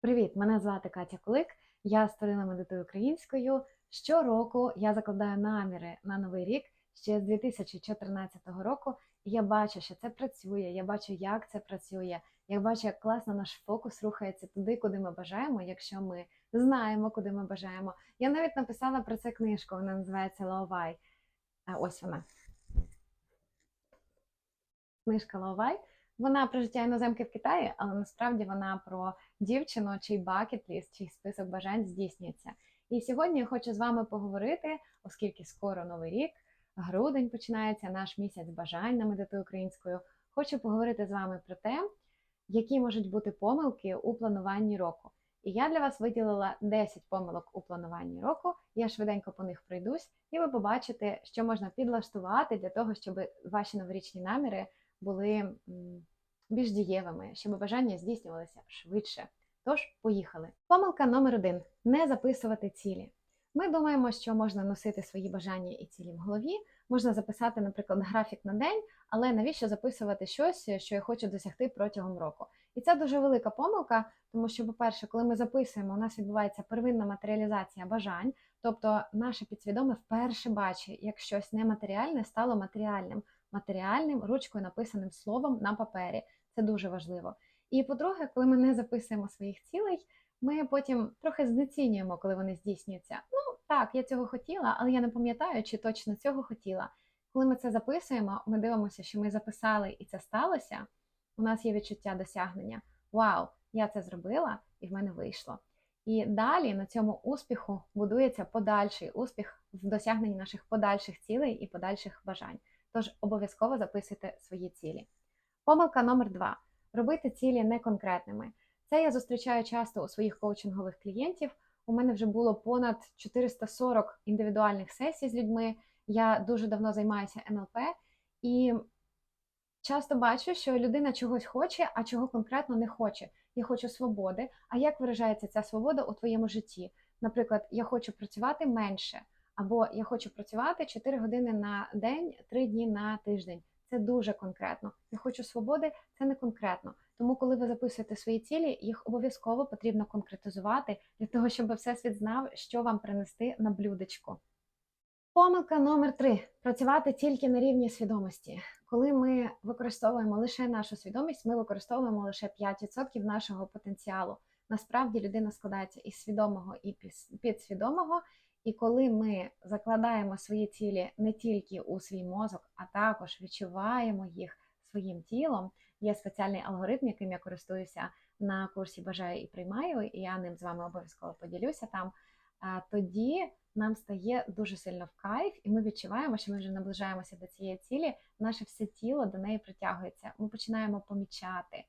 Привіт! Мене звати Катя Кулик. Я створила медитую українською. Щороку я закладаю наміри на новий рік ще з 2014 року. Я бачу, що це працює. Я бачу, як це працює. Я бачу, як класно наш фокус рухається туди, куди ми бажаємо, якщо ми знаємо, куди ми бажаємо. Я навіть написала про це книжку. Вона називається Лаовай. Ось вона. Книжка Лаовай. Вона про життя іноземки в Китаї, але насправді вона про дівчину, чий бакет-ліст, чий список бажань здійснюється. І сьогодні я хочу з вами поговорити, оскільки скоро новий рік, грудень починається наш місяць бажань на медиту українською. Хочу поговорити з вами про те, які можуть бути помилки у плануванні року. І я для вас виділила 10 помилок у плануванні року. Я швиденько по них пройдусь, і ви побачите, що можна підлаштувати для того, щоб ваші новорічні наміри були більш дієвими, щоб бажання здійснювалися швидше. Тож, поїхали. Помилка номер один не записувати цілі. Ми думаємо, що можна носити свої бажання і цілі в голові, можна записати, наприклад, графік на день, але навіщо записувати щось, що я хочу досягти протягом року? І це дуже велика помилка, тому що, по-перше, коли ми записуємо, у нас відбувається первинна матеріалізація бажань, тобто наше підсвідоме вперше бачить, як щось нематеріальне стало матеріальним, матеріальним ручкою написаним словом на папері. Це дуже важливо. І по-друге, коли ми не записуємо своїх цілей, ми потім трохи знецінюємо, коли вони здійснюються. Ну так, я цього хотіла, але я не пам'ятаю, чи точно цього хотіла. Коли ми це записуємо, ми дивимося, що ми записали і це сталося. У нас є відчуття досягнення. Вау, я це зробила і в мене вийшло. І далі на цьому успіху будується подальший успіх в досягненні наших подальших цілей і подальших бажань. Тож обов'язково записуйте свої цілі. Помилка номер два робити цілі неконкретними. Це я зустрічаю часто у своїх коучингових клієнтів. У мене вже було понад 440 індивідуальних сесій з людьми. Я дуже давно займаюся НЛП і часто бачу, що людина чогось хоче, а чого конкретно не хоче. Я хочу свободи. А як виражається ця свобода у твоєму житті? Наприклад, я хочу працювати менше, або я хочу працювати 4 години на день, 3 дні на тиждень. Це дуже конкретно. Я хочу свободи, це не конкретно. Тому, коли ви записуєте свої цілі, їх обов'язково потрібно конкретизувати для того, щоб всесвіт знав, що вам принести на блюдечко. Помилка номер три працювати тільки на рівні свідомості. Коли ми використовуємо лише нашу свідомість, ми використовуємо лише 5% нашого потенціалу. Насправді людина складається із свідомого і підсвідомого. І коли ми закладаємо свої цілі не тільки у свій мозок, а також відчуваємо їх своїм тілом, є спеціальний алгоритм, яким я користуюся на курсі Бажаю і приймаю, і я ним з вами обов'язково поділюся там. Тоді нам стає дуже сильно в кайф, і ми відчуваємо, що ми вже наближаємося до цієї цілі, наше все тіло до неї притягується. Ми починаємо помічати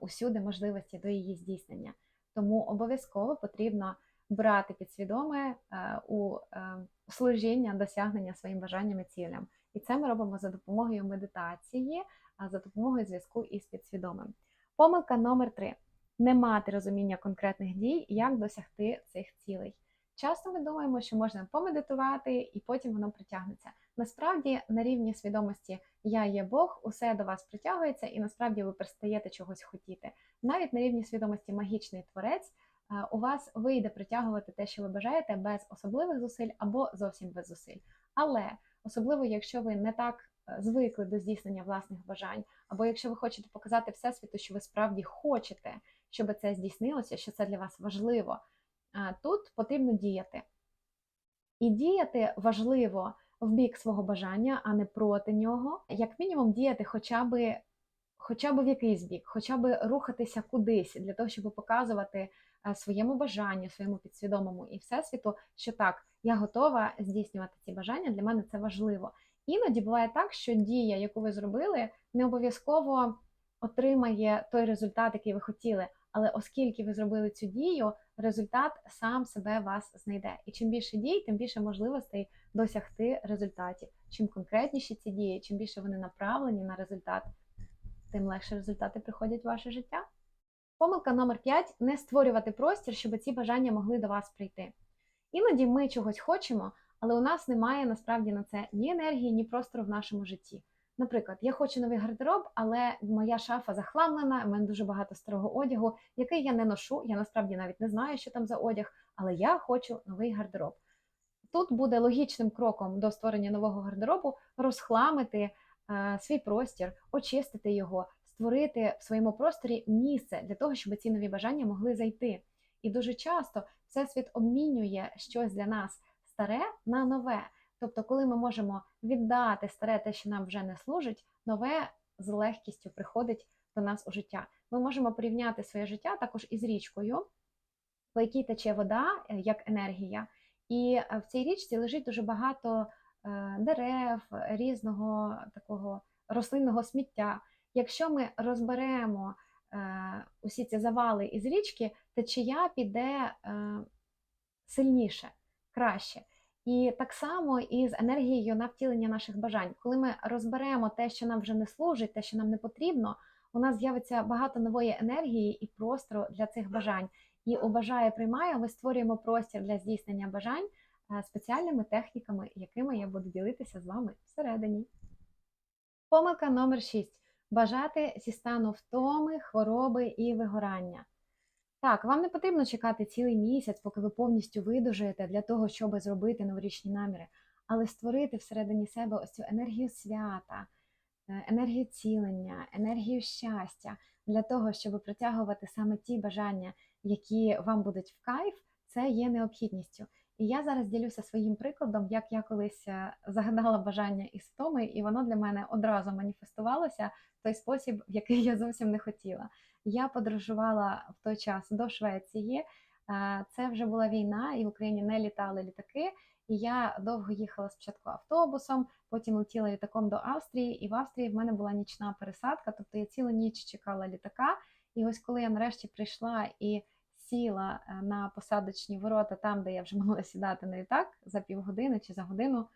усюди можливості до її здійснення. Тому обов'язково потрібно брати підсвідоме у служіння досягнення своїм бажанням і цілям. І це ми робимо за допомогою медитації, за допомогою зв'язку із підсвідомим. Помилка номер три не мати розуміння конкретних дій, як досягти цих цілей. Часто ми думаємо, що можна помедитувати і потім воно притягнеться. Насправді, на рівні свідомості Я є Бог, усе до вас притягується, і насправді ви перестаєте чогось хотіти. Навіть на рівні свідомості магічний творець у вас вийде притягувати те, що ви бажаєте, без особливих зусиль або зовсім без зусиль. Але особливо, якщо ви не так е, звикли до здійснення власних бажань, або якщо ви хочете показати всесвіту, що ви справді хочете, щоб це здійснилося, що це для вас важливо, тут потрібно діяти. І діяти важливо в бік свого бажання, а не проти нього. Як мінімум, діяти хоча б хоча б в якийсь бік, хоча б рухатися кудись для того, щоб показувати Е, своєму бажанню, своєму підсвідомому і всесвіту, що так, я готова здійснювати ці бажання, для мене це важливо. Іноді буває так, що дія, яку ви зробили, не обов'язково отримає той результат, який ви хотіли. Але оскільки ви зробили цю дію, результат сам себе вас знайде. І чим більше дій, тим більше можливостей досягти результатів. Чим конкретніші ці дії, чим більше вони направлені на результат, тим легше результати приходять в ваше життя. Помилка номер 5 не створювати простір, щоб ці бажання могли до вас прийти. Іноді ми чогось хочемо, але у нас немає насправді на це ні енергії, ні простору в нашому житті. Наприклад, я хочу новий гардероб, але моя шафа захламлена, в мене дуже багато старого одягу, який я не ношу. Я насправді навіть не знаю, що там за одяг, але я хочу новий гардероб. Тут буде логічним кроком до створення нового гардеробу розхламити е, свій простір, очистити його, створити в своєму просторі місце для того, щоб ці нові бажання могли зайти. І дуже часто всесвіт обмінює щось для нас старе на нове. Тобто, коли ми можемо віддати старе те, що нам вже не служить, нове з легкістю приходить до нас у життя. Ми можемо порівняти своє життя також із річкою, по якій тече вода е, як енергія. І е, в цій річці лежить дуже багато е, дерев, різного такого рослинного сміття. Якщо ми розберемо усі ці завали із річки, течія піде сильніше, краще. І так само і з енергією на втілення наших бажань. Коли ми розберемо те, що нам вже не служить, те, що нам не потрібно, у нас з'явиться багато нової енергії і простору для цих бажань. І у бажає приймає, ми створюємо простір для здійснення бажань е, спеціальними техніками, якими я буду ділитися з вами всередині. Помилка номер 6. Бажати зі стану втоми, хвороби і вигорання. Так, вам не потрібно чекати цілий місяць, поки ви повністю видужуєте для того, щоб зробити новорічні наміри, але створити всередині себе ось цю енергію свята, е, енергію цілення, енергію щастя для того, щоб притягувати саме ті бажання, які вам будуть в кайф, це є необхідністю. І я зараз ділюся своїм прикладом, як я колись е, загадала бажання із втоми, і воно для мене одразу маніфестувалося в той спосіб, в який я зовсім не хотіла. Я подорожувала в той час до Швеції. Це вже була війна, і в Україні не літали літаки. І я довго їхала спочатку автобусом, потім летіла літаком до Австрії, і в Австрії в мене була нічна пересадка, тобто я цілу ніч чекала літака. І ось коли я нарешті прийшла і сіла е, на посадочні ворота, там, де я вже мала сідати на літак за півгодини чи за годину,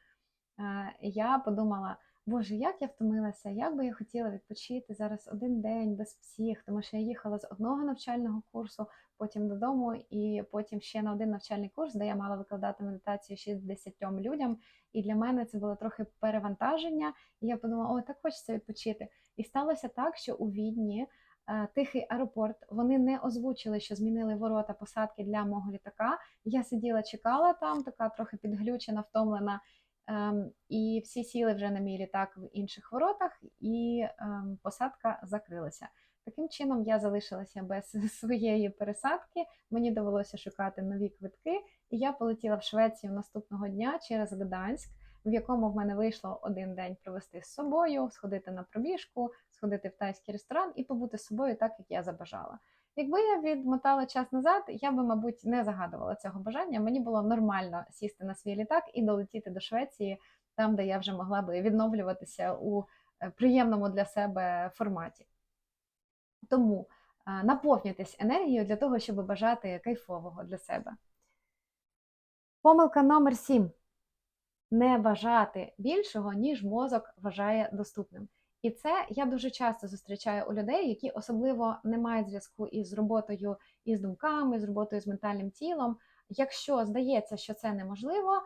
е, я подумала. Боже, як я втомилася, як би я хотіла відпочити зараз один день без всіх, тому що я їхала з одного навчального курсу, потім додому, і потім ще на один навчальний курс, де я мала викладати медитацію 60 людям. І для мене це було трохи перевантаження. І я подумала, о, так хочеться відпочити. І сталося так, що у відні. Е, тихий аеропорт, вони не озвучили, що змінили ворота посадки для мого літака. Я сиділа, чекала там, така трохи підглючена, втомлена, Ем, і всі сіли вже на мій літак в інших воротах, і ем, посадка закрилася. Таким чином, я залишилася без своєї пересадки, мені довелося шукати нові квитки, і я полетіла в Швецію наступного дня через Гданськ, в якому в мене вийшло один день провести з собою, сходити на пробіжку, сходити в тайський ресторан і побути з собою так, як я забажала. Якби я відмотала час назад, я би, мабуть, не загадувала цього бажання. Мені було нормально сісти на свій літак і долетіти до Швеції, там, де я вже могла би відновлюватися у е, приємному для себе форматі. Тому наповнюйтесь енергією для того, щоб бажати кайфового для себе. Помилка номер 7. Не бажати більшого, ніж мозок вважає доступним. І це я дуже часто зустрічаю у людей, які особливо не мають зв'язку із роботою із думками, з роботою з ментальним тілом. Якщо здається, що це неможливо,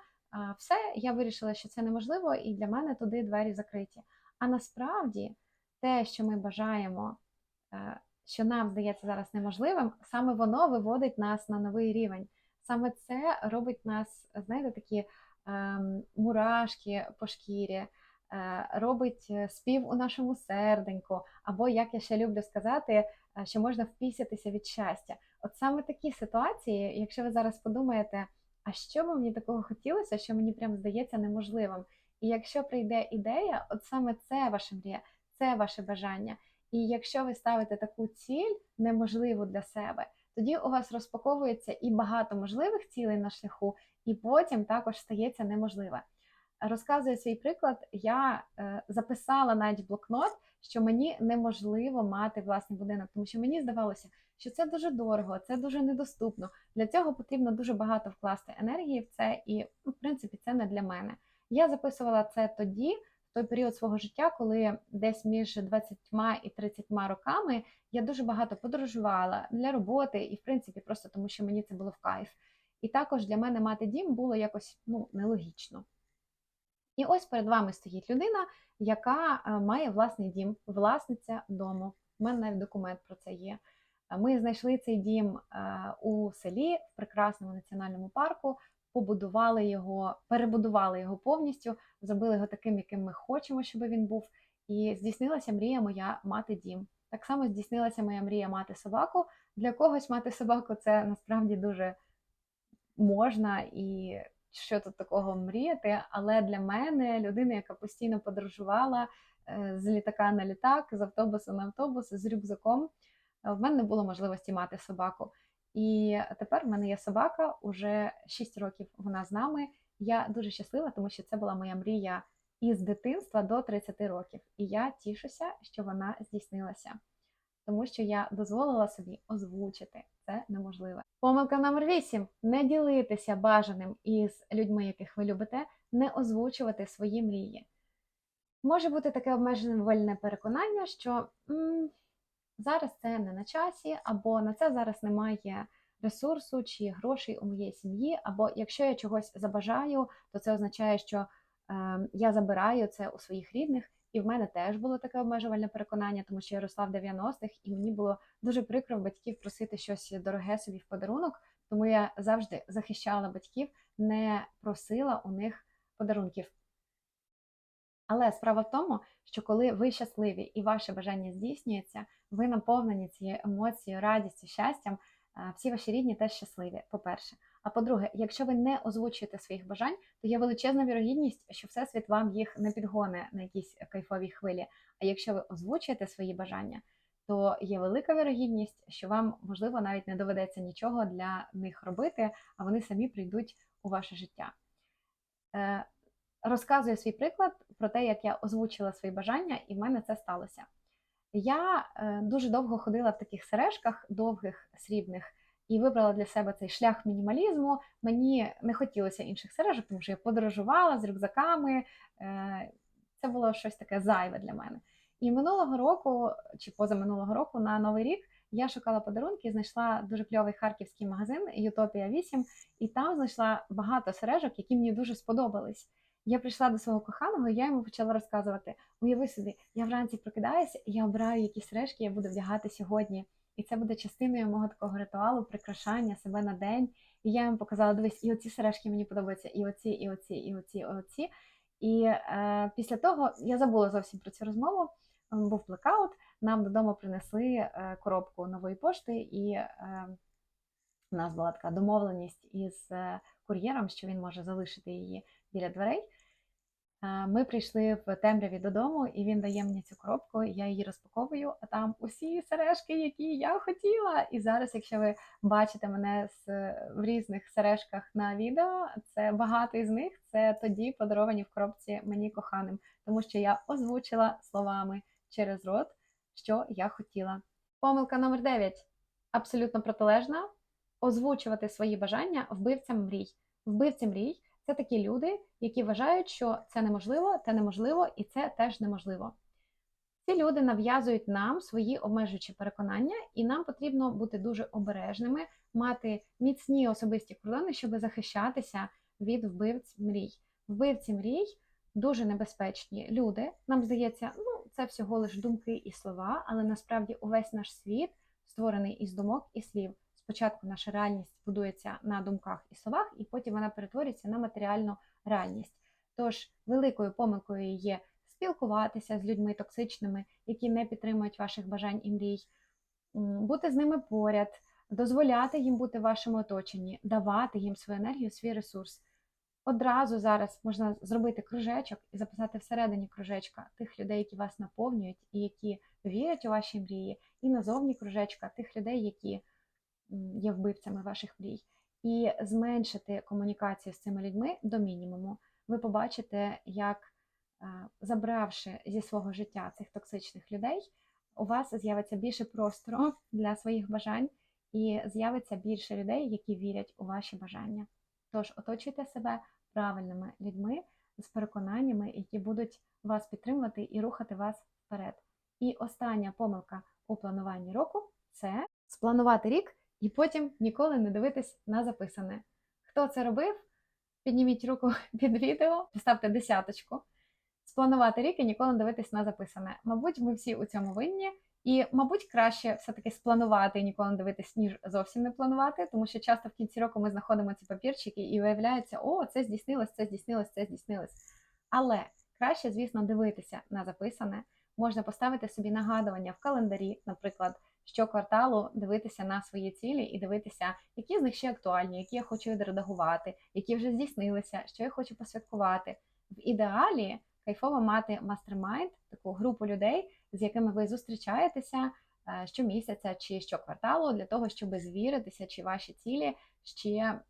все, я вирішила, що це неможливо, і для мене туди двері закриті. А насправді те, що ми бажаємо, е, що нам здається зараз неможливим, саме воно виводить нас на новий рівень. Саме це робить нас, знаєте, такі ем, мурашки по шкірі. Е, робить е, спів у нашому серденьку, або, як я ще люблю сказати, е, що можна впісятися від щастя. От саме такі ситуації, якщо ви зараз подумаєте, а що би мені такого хотілося, що мені прям здається неможливим. І якщо прийде ідея, от саме це ваша мрія, це ваше бажання. І якщо ви ставите таку ціль неможливу для себе, тоді у вас розпаковується і багато можливих цілей на шляху, і потім також стається неможливе розказую свій приклад, я е, записала навіть блокнот, що мені неможливо мати власний будинок, тому що мені здавалося, що це дуже дорого, це дуже недоступно. Для цього потрібно дуже багато вкласти енергії в це, і ну, в принципі це не для мене. Я записувала це тоді, в той період свого життя, коли десь між 20 і 30 роками я дуже багато подорожувала для роботи, і в принципі просто тому, що мені це було в кайф. І також для мене мати дім було якось ну нелогічно. І ось перед вами стоїть людина, яка е, має власний дім, власниця дому. У мене навіть документ про це є. Ми знайшли цей дім е, у селі в прекрасному національному парку, побудували його, перебудували його повністю, зробили його таким, яким ми хочемо, щоб він був. І здійснилася мрія моя мати дім. Так само здійснилася моя мрія мати собаку. Для когось мати собаку це насправді дуже можна і що тут такого мріяти. Але для мене, людина, яка постійно подорожувала е, з літака на літак, з автобусу на автобус, з рюкзаком, е, в мене не було можливості мати собаку. І тепер в мене є собака уже 6 років. Вона з нами. Я дуже щаслива, тому що це була моя мрія із дитинства до 30 років. І я тішуся, що вона здійснилася, тому що я дозволила собі озвучити це неможливе. Помилка номер 8. не ділитися бажаним із людьми, яких ви любите, не озвучувати свої мрії. Може бути таке обмежувальне переконання, що м, зараз це не на часі, або на це зараз немає ресурсу чи грошей у моєї сім'ї, або якщо я чогось забажаю, то це означає, що е, я забираю це у своїх рідних. І в мене теж було таке обмежувальне переконання, тому що я росла в 90-х, і мені було дуже прикро батьків просити щось дороге собі в подарунок, тому я завжди захищала батьків, не просила у них подарунків. Але справа в тому, що коли ви щасливі і ваше бажання здійснюється, ви наповнені цією емоцією, радістю, щастям, всі ваші рідні теж щасливі, по-перше. А по-друге, якщо ви не озвучуєте своїх бажань, то є величезна вірогідність, що Всесвіт вам їх не підгоне на якійсь кайфовій хвилі. А якщо ви озвучуєте свої бажання, то є велика вірогідність, що вам, можливо, навіть не доведеться нічого для них робити, а вони самі прийдуть у ваше життя. Е, Розказую свій приклад про те, як я озвучила свої бажання, і в мене це сталося. Я е, дуже довго ходила в таких сережках, довгих, срібних, і вибрала для себе цей шлях мінімалізму. Мені не хотілося інших сережок, тому що я подорожувала з рюкзаками. Е, Це було щось таке зайве для мене. І минулого року, чи позаминулого року, на Новий рік я шукала подарунки знайшла дуже кльовий харківський магазин Ютопія 8, і там знайшла багато сережок, які мені дуже сподобались. Я прийшла до свого коханого, і я йому почала розказувати: уяви собі, я вранці прокидаюся, я обираю, які сережки я буду вдягати сьогодні. І це буде частиною мого такого ритуалу, прикрашання себе на день. І я йому показала: дивись, і оці сережки мені подобаються, і оці, і оці, і оці, і оці. І е, після того я забула зовсім про цю розмову. Був блекаут, нам додому принесли е, коробку нової пошти, і е, у нас була така домовленість із е, кур'єром, що він може залишити її біля дверей. Ми прийшли в темряві додому, і він дає мені цю коробку, я її розпаковую, а там усі сережки, які я хотіла. І зараз, якщо ви бачите мене з, в різних сережках на відео, це багато із них це тоді подаровані в коробці мені коханим, тому що я озвучила словами через рот, що я хотіла. Помилка номер 9. Абсолютно протилежна. Озвучувати свої бажання вбивцям мрій. Вбивці мрій це такі люди, які вважають, що це неможливо, те неможливо, і це теж неможливо. Ці люди нав'язують нам свої обмежуючі переконання, і нам потрібно бути дуже обережними, мати міцні особисті кордони, щоб захищатися від вбивць мрій. Вбивці мрій дуже небезпечні люди. Нам здається, ну це всього лиш думки і слова, але насправді увесь наш світ створений із думок і слів. Спочатку наша реальність будується на думках і словах, і потім вона перетворюється на матеріальну реальність. Тож великою помилкою є спілкуватися з людьми токсичними, які не підтримують ваших бажань і мрій, бути з ними поряд, дозволяти їм бути в вашому оточенні, давати їм свою енергію, свій ресурс. Одразу зараз можна зробити кружечок і записати всередині кружечка тих людей, які вас наповнюють і які вірять у ваші мрії, і назовні кружечка тих людей, які є вбивцями ваших мрій, і зменшити комунікацію з цими людьми до мінімуму. Ви побачите, як забравши зі свого життя цих токсичних людей, у вас з'явиться більше простору для своїх бажань, і з'явиться більше людей, які вірять у ваші бажання. Тож оточуйте себе правильними людьми з переконаннями, які будуть вас підтримувати і рухати вас вперед. І остання помилка у плануванні року це спланувати рік і потім ніколи не дивитись на записане. Хто це робив? підніміть руку під відео, поставте десяточку, спланувати рік і ніколи не дивитись на записане. Мабуть, ми всі у цьому винні. І, мабуть, краще все-таки спланувати і ніколи не дивитись, ніж зовсім не планувати, тому що часто в кінці року ми знаходимо ці папірчики і виявляється, о, це здійснилось, це здійснилось, це здійснилось. Але краще, звісно, дивитися на записане. Можна поставити собі нагадування в календарі, наприклад, щокварталу дивитися на свої цілі і дивитися, які з них ще актуальні, які я хочу відредагувати, які вже здійснилися, що я хочу посвяткувати. В ідеалі кайфово мати мастермайнд, таку групу людей, з якими ви зустрічаєтеся е, щомісяця чи щокварталу, для того, щоб звіритися, чи ваші цілі ще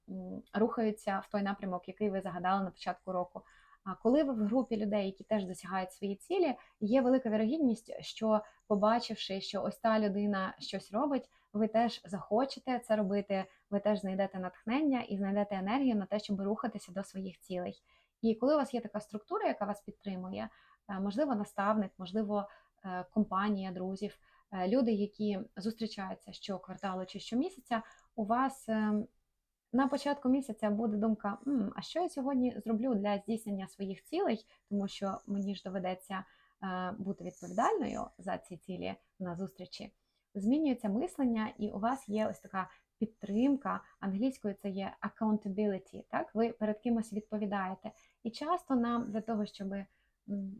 рухаються в той напрямок, який ви загадали на початку року. А коли ви в групі людей, які теж досягають свої цілі, є велика вірогідність, що побачивши, що ось та людина щось робить, ви теж захочете це робити, ви теж знайдете натхнення і знайдете енергію на те, щоб рухатися до своїх цілей. І коли у вас є така структура, яка вас підтримує, е, можливо, наставник, можливо, е, компанія друзів, е, люди, які зустрічаються щокварталу чи щомісяця, у вас ем, на початку місяця буде думка: «М, а що я сьогодні зроблю для здійснення своїх цілей, тому що мені ж доведеться е, бути відповідальною за ці цілі на зустрічі. Змінюється мислення, і у вас є ось така підтримка. Англійською це є accountability, Так, ви перед кимось відповідаєте. І часто нам для того, щоб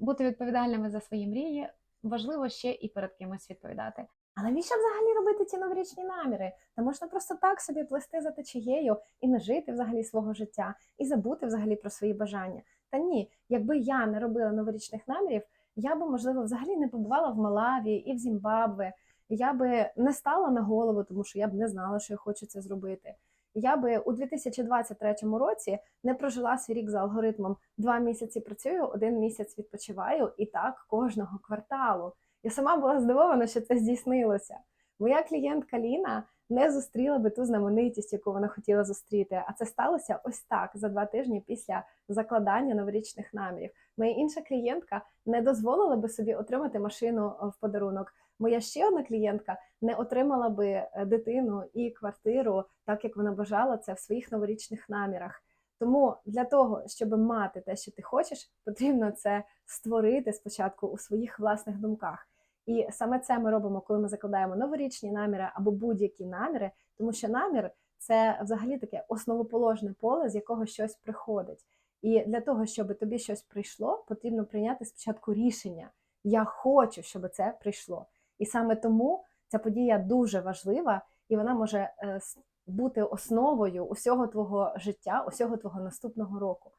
бути відповідальними за свої мрії, важливо ще і перед кимось відповідати. А навіщо взагалі робити ці новорічні наміри? Та можна просто так собі плести за течією і не жити взагалі свого життя, і забути взагалі про свої бажання. Та ні, якби я не робила новорічних намірів, я би, можливо, взагалі не побувала в Малаві і в Зімбабве. Я би не стала на голову, тому що я б не знала, що я хочу це зробити. Я би у 2023 році не прожила свій рік за алгоритмом два місяці працюю, один місяць відпочиваю, і так кожного кварталу. Я сама була здивована, що це здійснилося. Моя клієнтка Ліна не зустріла би ту знаменитість, яку вона хотіла зустріти. А це сталося ось так за два тижні після закладання новорічних намірів. Моя інша клієнтка не дозволила би собі отримати машину е, в подарунок. Моя ще одна клієнтка не отримала би е, дитину і квартиру, так як вона бажала це в своїх новорічних намірах. Тому для того, щоб мати те, що ти хочеш, потрібно це створити спочатку у своїх власних думках. І саме це ми робимо, коли ми закладаємо новорічні наміри або будь-які наміри, тому що намір це взагалі таке основоположне поле, з якого щось приходить. І для того, щоб тобі щось прийшло, потрібно прийняти спочатку рішення. Я хочу, щоб це прийшло. І саме тому ця подія дуже важлива, і вона може е, бути основою усього твого життя, усього твого наступного року.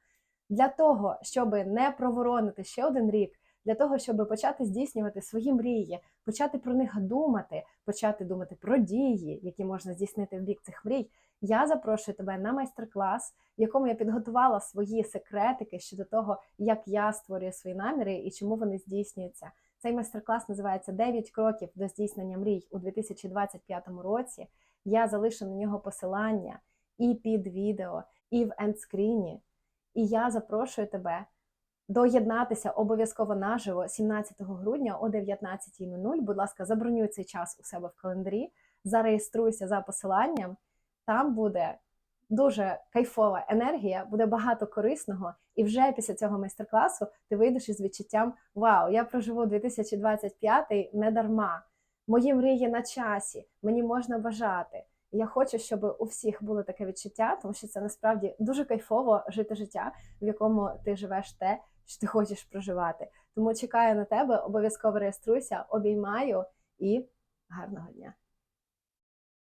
Для того, щоб не проворонити ще один рік, для того, щоб почати здійснювати свої мрії, почати про них думати, почати думати про дії, які можна здійснити в бік цих мрій, я запрошую тебе на майстер-клас, в якому я підготувала свої секретики щодо того, як я створюю свої наміри і чому вони здійснюються. Цей майстер-клас називається «9 кроків до здійснення мрій у 2025 році. Я залишу на нього посилання і під відео, і в ендскріні. І я запрошую тебе доєднатися обов'язково наживо 17 грудня о 19.00. Будь ласка, забронюй цей час у себе в календарі, зареєструйся за посиланням. Там буде дуже кайфова енергія, буде багато корисного, і вже після цього майстер-класу ти вийдеш із відчуттям: Вау, я проживу 2025 не дарма. Мої мрії на часі, мені можна бажати. Я хочу, щоб у всіх було таке відчуття, тому що це насправді дуже кайфово жити життя, в якому ти живеш те, що ти хочеш проживати. Тому чекаю на тебе, обов'язково реєструйся, обіймаю і гарного дня!